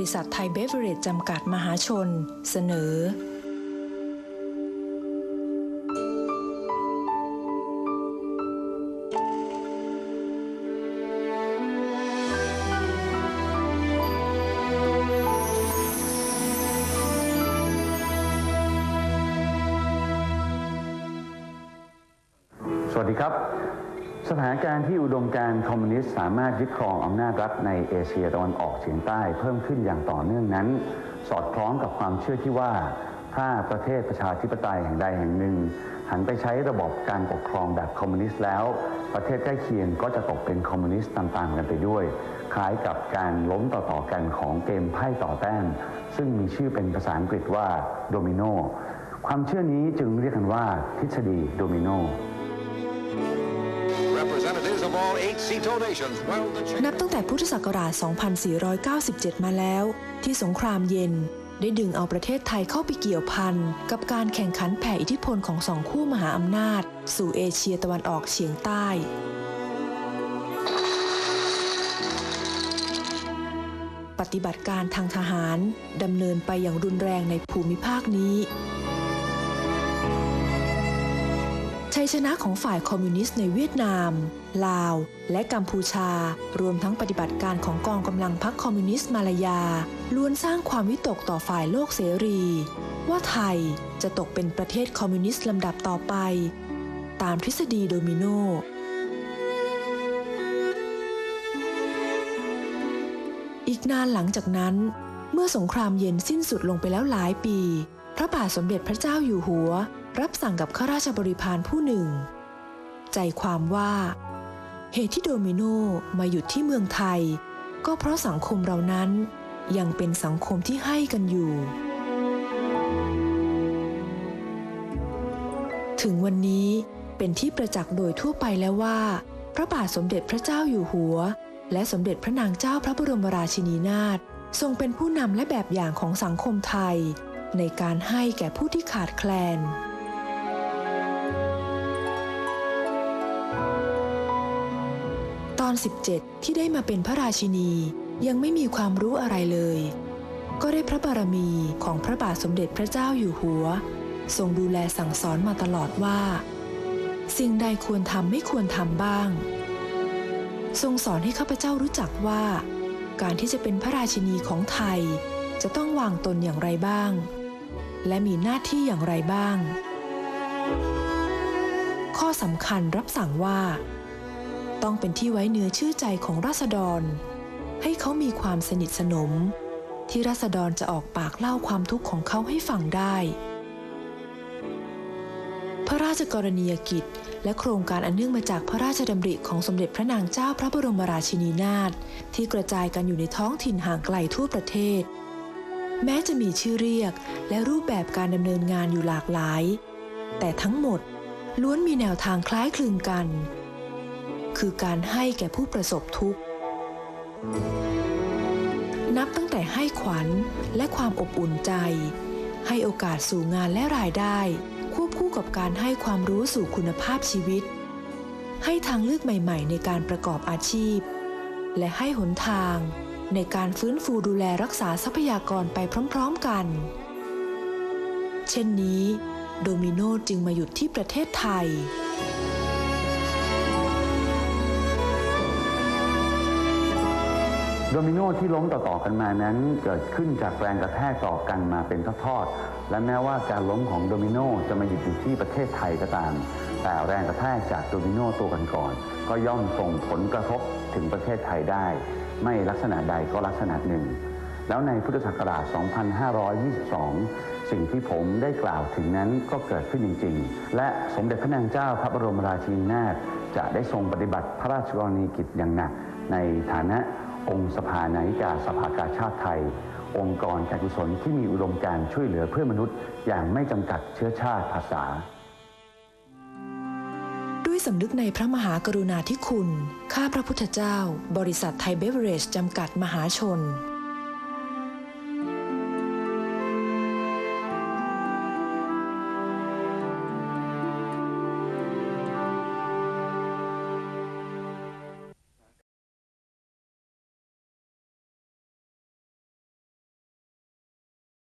ริษัทไทยเบเวอเรจจำกัดมหาชน เสนอ สวัสดีครับ สถานการณ์ที่อุดมการคอมมิวนิสต์สามารถยึดครองอำนาจรัฐในเอเชียตะวันออกเฉียงใต้เพิ่มขึ้นอย่างต่อเนื่องนั้น สอดคล้องกับความเชื่อที่ว่า ถ้าประเทศประชาธิปไตยแห่งใดแห่งหนึ่ง หันไปใช้ระบบการปกครองแบบคอมมิวนิสต์แล้ว ประเทศใกล้เคียงก็จะตกเป็นคอมมิวนิสต์ตามๆกันไปด้วย คล้ายกับการล้มต่อๆกันของเกมไพ่ต่อแต้มซึ่งมีชื่อเป็นภาษาอังกฤษว่าโดมิโนความเชื่อนี้จึงเรียกกันว่าทฤษฎีโดมิโน นับตั้งแต่พุทธศักราช 2497 มาแล้ว ที่สงครามเย็น ได้ดึงเอาประเทศไทยเข้าไปเกี่ยวพันกับการแข่งขันแผ่อิทธิพลของสองคู่มหาอำนาจ สู่เอเชียตะวันออกเฉียงใต้ปฏิบัติการทางทหารดำเนินไปอย่างรุนแรงในภูมิภาคนี้ ยชนะของฝ่ายคอมมิวนิสต์ในเวียดนาม ลาว และกัมพูชา รวมทั้งปฏิบัติการของกองกำลังพรรคคอมมิวนิสต์มาลายา ล้วนสร้างความวิตกต่อฝ่ายโลกเสรี ว่าไทยจะตกเป็นประเทศคอมมิวนิสต์ลำดับต่อไป ตามทฤษฎีโดมิโนอีกนานหลังจากนั้น เมื่อสงครามเย็นสิ้นสุดลงไปแล้วหลายปี พระบาทสมเด็จพระเจ้าอยู่หัว รับสั่งกับข้าราชบริพารผู้หนึ่ง ใจความว่า เหตุที่โดมิโนมาหยุดที่เมืองไทย ก็เพราะสังคมเรานั้นยังเป็นสังคมที่ให้กันอยู่ ถึงวันนี้เป็นที่ประจักษ์โดยทั่วไปแล้วว่า พระบาทสมเด็จพระเจ้าอยู่หัว และสมเด็จพระนางเจ้าพระบรมราชินีนาถทรงเป็นผู้นำและแบบอย่างของสังคมไทย ในการให้แก่ผู้ที่ขาดแคลน 17 ที่ได้มาเป็นพระราชินี ยังไม่มีความรู้อะไรเลย ก็ได้พระบารมีของพระบาทสมเด็จพระเจ้าอยู่หัว ทรงดูแลสั่งสอนมาตลอดว่า สิ่งใดควรทำไม่ควรทำบ้าง ทรงสอนให้ข้าพเจ้ารู้จักว่า การที่จะเป็นพระราชินีของไทย จะต้องวางตนอย่างไรบ้าง และมีหน้าที่อย่างไรบ้าง ข้อสำคัญรับสั่งว่า ต้องเป็นที่ไว้เนื้อชื่อใจของราษฎร ให้เขามีความสนิทสนม ที่ราษฎรจะออกปากเล่าความทุกข์ของเขาให้ฟังได้ พระราชกรณียกิจ และโครงการอันเนื่องมาจากพระราชดำริของสมเด็จพระนางเจ้าพระบรมราชินีนาถที่กระจายกันอยู่ในท้องถิ่นห่างไกลทั่วประเทศ แม้จะมีชื่อเรียกและรูปแบบการดำเนินงานอยู่หลากหลาย แต่ทั้งหมดล้วนมีแนวทางคล้ายคลึงกัน คือการให้แก่ผู้ประสบทุกข์ นับตั้งแต่ให้ขวัญและความอบอุ่นใจ ให้โอกาสสู่งานและรายได้ ควบคู่กับการให้ความรู้สู่คุณภาพชีวิต ให้ทางเลือกใหม่ ๆ ในการประกอบอาชีพ และให้หนทางในการฟื้นฟูดูแลรักษาทรัพยากรไปพร้อม ๆ กัน เช่นนี้ โดมิโนจึงมาหยุดที่ประเทศไทย โดมิโนที่ล้มต่อๆกันมานั้นเกิดขึ้นจากแรงกระแทกต่อกันมาเป็นทอดๆและแม้ว่าการล้มของโดมิโนจะมาหยุดอยู่ที่ประเทศไทยก็ตาม แต่แรงกระแทกจากโดมิโนตัวกันก่อนก็ย่อมส่งผลกระทบถึงประเทศไทยได้ ไม่ลักษณะใดก็ลักษณะหนึ่ง แล้วในพุทธศักราช 2522 สิ่งที่ผมได้กล่าวถึงนั้นก็เกิดขึ้นจริง ๆ และสมเด็จพระนางเจ้าพระบรมราชินีนาถจะได้ทรงปฏิบัติพระราชกรณียกิจอย่างหนักในฐานะ องค์สภานายิกาสภากาชาติไทย องค์กรการกุศลที่มีอุดมการช่วยเหลือเพื่อนมนุษย์ อย่างไม่จำกัดเชื้อชาติภาษา ด้วยสำนึกในพระมหากรุณาธิคุณ ข้าพระพุทธเจ้า บริษัทไทยเบเวอเรจจำกัดมหาชน